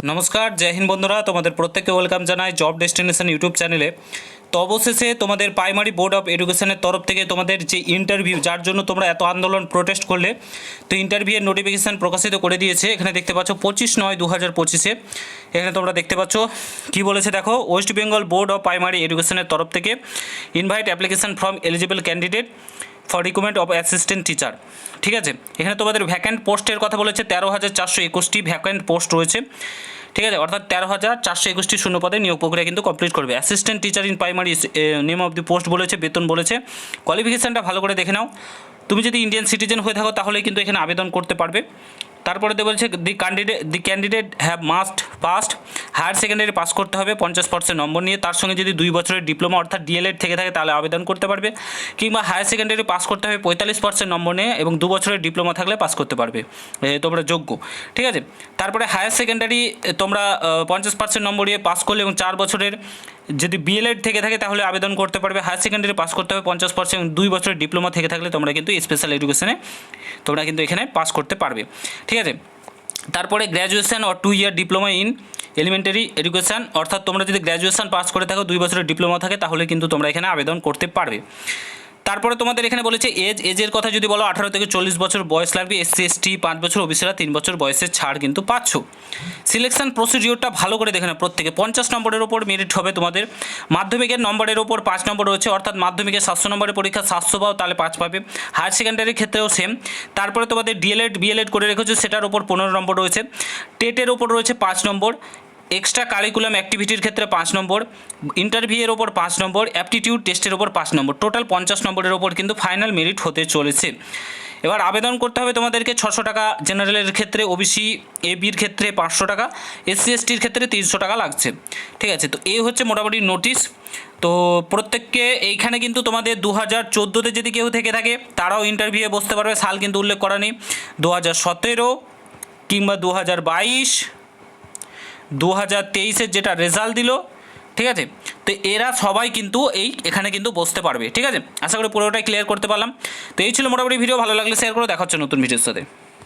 নমস্কার, জয় হিন্দ বন্ধুরা, তোমাদের প্রত্যেককে ওয়েলকাম জানাই জব ডেস্টিনেশন ইউটিউব চ্যানেলে। তো অবশেষে তোমাদের প্রাইমারি বোর্ড অফ এডুকেশনের তরফ থেকে তোমাদের যে ইন্টারভিউ যার জন্য তোমরা এত আন্দোলন প্রোটেস্ট করলে, তো ইন্টারভিউয়ের নোটিফিকেশান প্রকাশিত করে দিয়েছে। এখানে দেখতে পাচ্ছ, পঁচিশ নয় দু হাজার পঁচিশে। এখানে তোমরা দেখতে পাচ্ছ, কি বলেছে দেখো West Bengal board of primary এডুকেশনের তরফ থেকে invite application from eligible candidate for recruitment of assistant teacher ঠিক আছে? এখানে তোমাদের ভ্যাকেন্ট পোস্টের কথা বলেছে, তেরো হাজার চারশো একুশটি ভ্যাকেন্ট পোস্ট রয়েছে। ঠিক আছে? অর্থাৎ তেরো হাজার চারশো একুশটি শূন্য পদে নিয়োগ প্রক্রিয়া কিন্তু কমপ্লিট করবে। Assistant teacher in primary name of the post বলেছে, বেতন বলেছে। কোয়ালিফিকেশানটা ভালো করে দেখে নাও। তুমি যদি ইন্ডিয়ান সিটিজেন হয়ে থাকো, তাহলে কিন্তু এখানে আবেদন করতে পারবে। তারপরে বলছে the candidate the candidate have must past higher secondary pass করতে হবে, পঞ্চাশ পার্সেন্ট নম্বর নিয়ে। তার সঙ্গে যদি দুই বছরের ডিপ্লোমা অর্থাৎ ডিএলএড থেকে থাকে, তাহলে আবেদন করতে পারবে। কিংবা হায়ার সেকেন্ডারি পাস করতে হবে, পঁয়তাল্লিশ পার্সেন্ট নম্বর নিয়ে এবং দু বছরের ডিপ্লোমা থাকলে পাস করতে পারবে। তোমরা যোগ্য। ঠিক আছে? তারপরে হায়ার সেকেন্ডারি তোমরা পঞ্চাশ পার্সেন্ট নম্বর নিয়ে পাস করলে এবং চার বছরের যদি বিএলএড থেকে থাকে, তাহলে আবেদন করতে পারবে। হায়ার সেকেন্ডারি পাস করতে হবে, পঞ্চাশ পার্সেন্ট দুই বছরের ডিপ্লোমা থেকে থাকলে তোমরা কিন্তু স্পেশাল এডুকেশনে তোমরা কিন্তু এখানে পাস করতে পারবে। ঠিক আছে? তারপরে graduation or two year diploma in elementary education অর্থাৎ তোমরা যদি গ্র্যাজুয়েশান পাস করে থাকো, দুই বছরের ডিপ্লোমা থাকে, তাহলে কিন্তু তোমরা এখানে আবেদন করতে পারবে। তারপরে তোমাদের এখানে বলেছে এজ, এজের কথা যদি বলো, আঠারো থেকে চল্লিশ বছর বয়স লাগবে এসসি এসটি পাঁচ বছর, ওবিসিরা তিন বছর বয়সের ছাড় কিন্তু পাচ্ছ। সিলেকশন প্রসিডিওরটা ভালো করে দেখে না প্রত্যেকে। পঞ্চাশ নম্বরের ওপর মেরিট হবে তোমাদের। মাধ্যমিকের নম্বরের ওপর পাঁচ নম্বর রয়েছে, অর্থাৎ মাধ্যমিকের সাতশো নম্বরের পরীক্ষা সাতশো পাও তাহলে পাঁচ পাবে। হায়ার সেকেন্ডারির ক্ষেত্রেও সেম তারপরে তোমাদের ডিএলএড বিএলএড করে রেখেছো, সেটার ওপর পনেরো নম্বর রয়েছে। টেটের ওপর রয়েছে পাঁচ নম্বর। এক্সট্রা কারিকুলাম অ্যাক্টিভিটির ক্ষেত্রে পাঁচ নম্বর ইন্টারভিউয়ের ওপর পাঁচ নম্বর অ্যাপটিটিউড টেস্টের ওপর পাঁচ নম্বর। টোটাল পঞ্চাশ নম্বরের ওপর কিন্তু ফাইনাল মেরিট হতে চলেছে। এবার আবেদন করতে হবে তোমাদেরকে ছশো টাকা জেনারেলের ক্ষেত্রে ওবিসি এবির ক্ষেত্রে পাঁচশো টাকা এসসি এসটির ক্ষেত্রে তিনশো টাকা লাগছে। ঠিক আছে, তো এই হচ্ছে মোটামুটি নোটিশ তো প্রত্যেককে এইখানে কিন্তু তোমাদের দু হাজার চোদ্দোতে যদি কেউ থেকে থাকে, তারাও ইন্টারভিউয়ে বসতে পারবে, সাল কিন্তু উল্লেখ করা নেই। দু হাজার সতেরো কিংবা দু হাজার বাইশ দু হাজার তেইশের যেটা রেজাল্ট দিল, ঠিক আছে? তো এরা সবাই কিন্তু এই এখানে কিন্তু বসতে পারবে, ঠিক আছে? আশা করি পুরোটাই ক্লিয়ার করতে পারলাম। তো এই ছিল মোটামুটি ভিডিও ভালো লাগলে শেয়ার করে দেখাচ্ছে নতুন ভিডিওর সাথে।